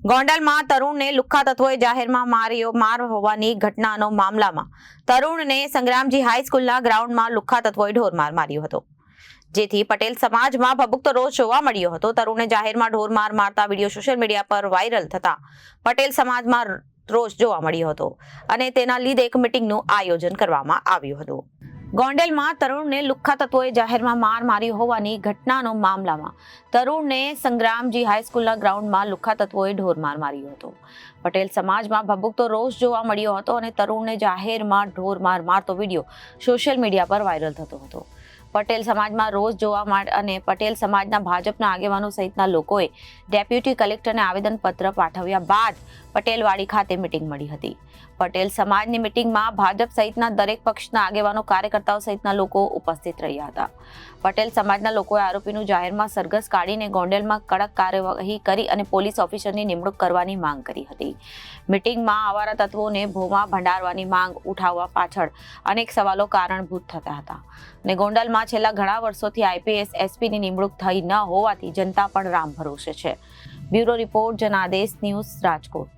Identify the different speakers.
Speaker 1: ગોંડલમાં તરુણને લુખ્ખા તત્વોએ જાહેરમાં માર્યો, માર હોવાની ઘટનાનો મામલામાં તરુણને સંગ્રામજી હાઈસ્કૂલના ગ્રાઉન્ડમાં લુખ્ખા તત્વોએ ઢોરમાર માર્યો હતો. જેથી પટેલ સમાજમાં ભભૂકતો રોષ જોવા મળ્યો હતો. તરુણને જાહેરમાં ઢોરમાર મારતા વીડિયો સોશિયલ મીડિયા પર વાયરલ થતા પટેલ સમાજમાં રોષ જોવા મળ્યો હતો અને તેના લીધે એક મિટિંગનું આયોજન કરવામાં આવ્યું હતું. ગોંડલમાં તરુણને લુખ્ખા તત્વોએ જાહેરમાં માર માર્યો હોવાની ઘટનાનો મામલામાં તરુણને સંગ્રામજી હાઈસ્કૂલના ગ્રાઉન્ડમાં લુખ્ખા તત્વોએ ઢોરમાર માર્યો હતો. પટેલ સમાજમાં ભભૂકતો રોષ જોવા મળ્યો હતો અને તરુણને જાહેરમાં ઢોરમાર મારતો વીડિયો સોશિયલ મીડિયા પર વાયરલ થતો હતો. પટેલ સમાજમાં રોષ જોવા અને પટેલ સમાજના ભાજપના આગેવાનો સહિતના લોકોએ ડેપ્યુટી કલેક્ટરને આવેદનપત્ર પાઠવ્યા બાદ પટેલવાડી ખાતે મિટિંગ મળી હતી. પટેલ સમાજની મિટિંગમાં ભાજપ સહિતના દરેક પક્ષના આગેવાનો, કાર્યકર્તાઓ સહિતના લોકો ઉપસ્થિત રહ્યા હતા. પટેલ સમાજના લોકોએ આરોપીનું જાહેરમાં સરઘસ કાઢીને ગોંડલમાં કડક કાર્યવાહી કરી અને પોલીસ ઓફિસરની નિમણૂક કરવાની માંગ કરી હતી. મિટિંગમાં આવારા તત્વોને ભોમાં ભંડારવાની માંગ ઉઠાવવા પાછળ અનેક સવાલો કારણભૂત થતા હતા. ને ગોંડલમાં છેલ્લા ઘણા વર્ષોથી આઈપીએસ, એસપીની નિમણૂક થઈ ન હોવાથી જનતા પણ રામ ભરોસે છે. Bureau report, Janadesh news Rajkot.